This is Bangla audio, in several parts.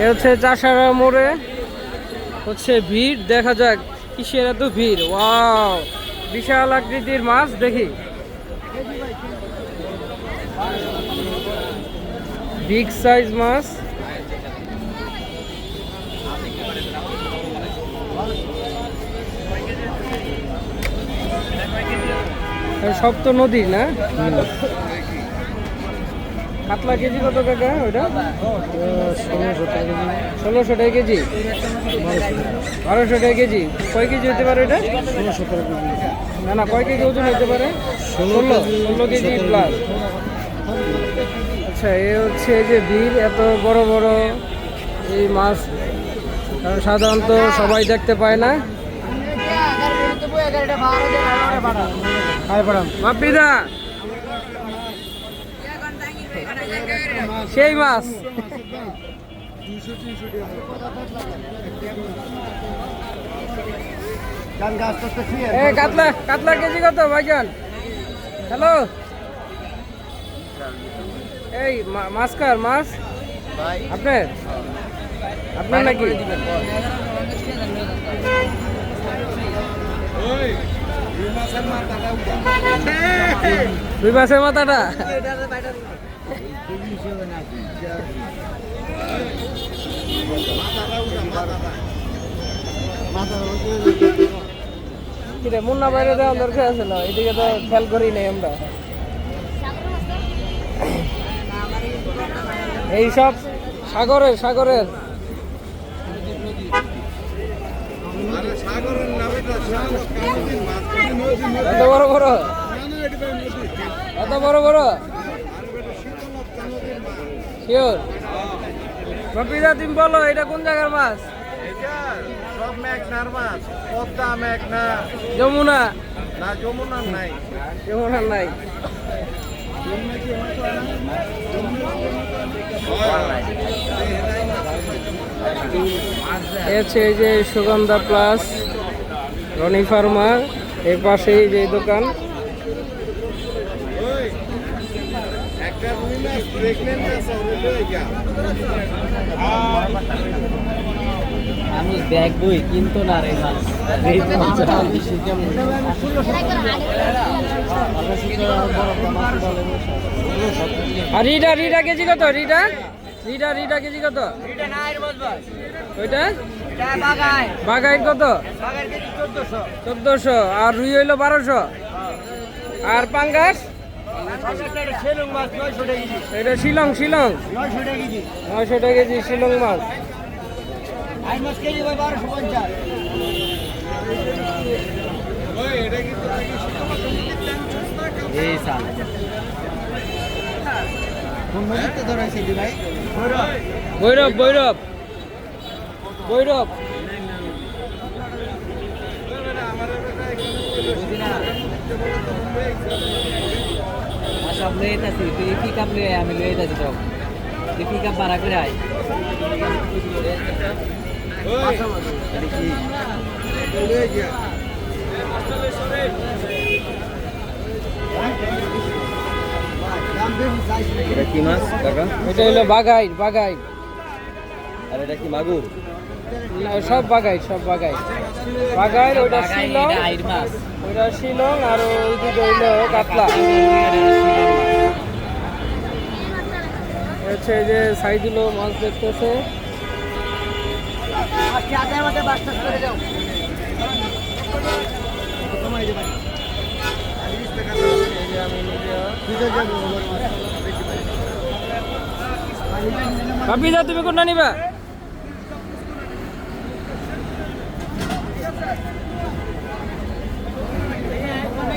এ হচ্ছে চাষারা মোড়ে। হচ্ছে ভিড়, দেখা যাক, কিসের এত ভিড়? ওয়াও, বিশাল আকৃতির মাছ, দেখি। বিগ সাইজ মাছ। সব তো নদীর না? কাতলা কেজি কত টাকা ওইটা? ষোলোশো টাকা ষোলোশো টাকা কেজি। বারোশো টাকা কেজি। কয় কেজি হতে পারে এটা? ষোলোশো টাকা কেজি না না কয় কেজি ওজন হতে পারে? ষোলো ষোলো কেজি। প্লাস আচ্ছা এ হচ্ছে যে বিল এত বড় বড় এই মাছ কারণ সাধারণত সবাই দেখতে পায় না। বাপিদা সেই মাছ। কাতলা কাতলা কেজি কত ভাইজান? হ্যালো? এই মাছ কার মাছ? আপনার? আপনার নাকি? দুই মাসের মাথাটা? মুন্না বাইরে দেওয়ার দরকার না? এদিকে তো খেয়াল করি নাই আমরা। এই সব সাগরের সাগরের। এত বড় বড়? এত বড় বড়? শিওর? কপিদা তুমি বলো এটা কোন জায়গার মাছ? সব মেঘনার মাছ পদ্মা মেঘনা। যমুনা। না নাই। যমুনা নাই। এই যে সুগন্ধা প্লাস রনি ফার্মা এর পাশেই যে দোকান। আমি দেখবই কিন্তু না রে আর রিডা রিডা কেজি কত? রিডা? রিডা রিডা কেজি কত? ওইটা? বাগাই কত? চোদ্দশো। আর রুই হইল বারোশো। আর পাঙ্গাস? এটা শিলং শিলং। নয়শো টাকা কেজি শিলং মাছ। ভৈরব ভৈরব। ভৈরব। সব লয়ে যেতেছি তুই কি কাপ লয়ে আমি লয়ে যেতেছি সব তুই কি কাপ ভাড়া করে আয়? এটা কি? মাছ? কাকা? এটা হলো বাগাই বাগাই আর এটা কি মাগুর? না, সব বাগাই সব বাগাই। বাগাই ওটা শিলং ওটা শিলং আর ওইদিকে হইল কাতলা। হচ্ছে যে সাইদুলো মাছ দেখতেছে। যে তুমি কোনটা নিবা এই বাগাই না মনে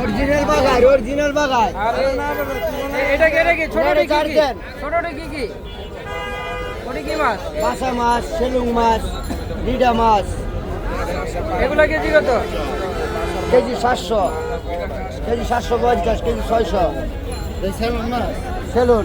অরিজিনাল বাগাই অরিজিনাল বাগাই। এটা কি এটা কি? ছোটটি কি কি? কি কি? ওটি কি মাছ? বাসা মাছ সেলুং মাছ লিডা মাছ। এগুলা কেজি কত? কেজি সাতশো। কেজি সাতশো পঞ্চাশ কেজি ছয়শো। সেলুন।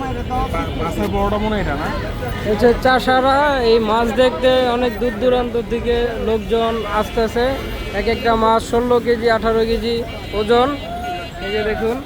মাছের হচ্ছে চাষারা এই মাছ দেখতে অনেক দূর দূরান্ত থেকে লোকজন আসতেছে। এক একটা মাছ ষোলো কেজি, আঠারো কেজি ওজন। এই যে দেখুন।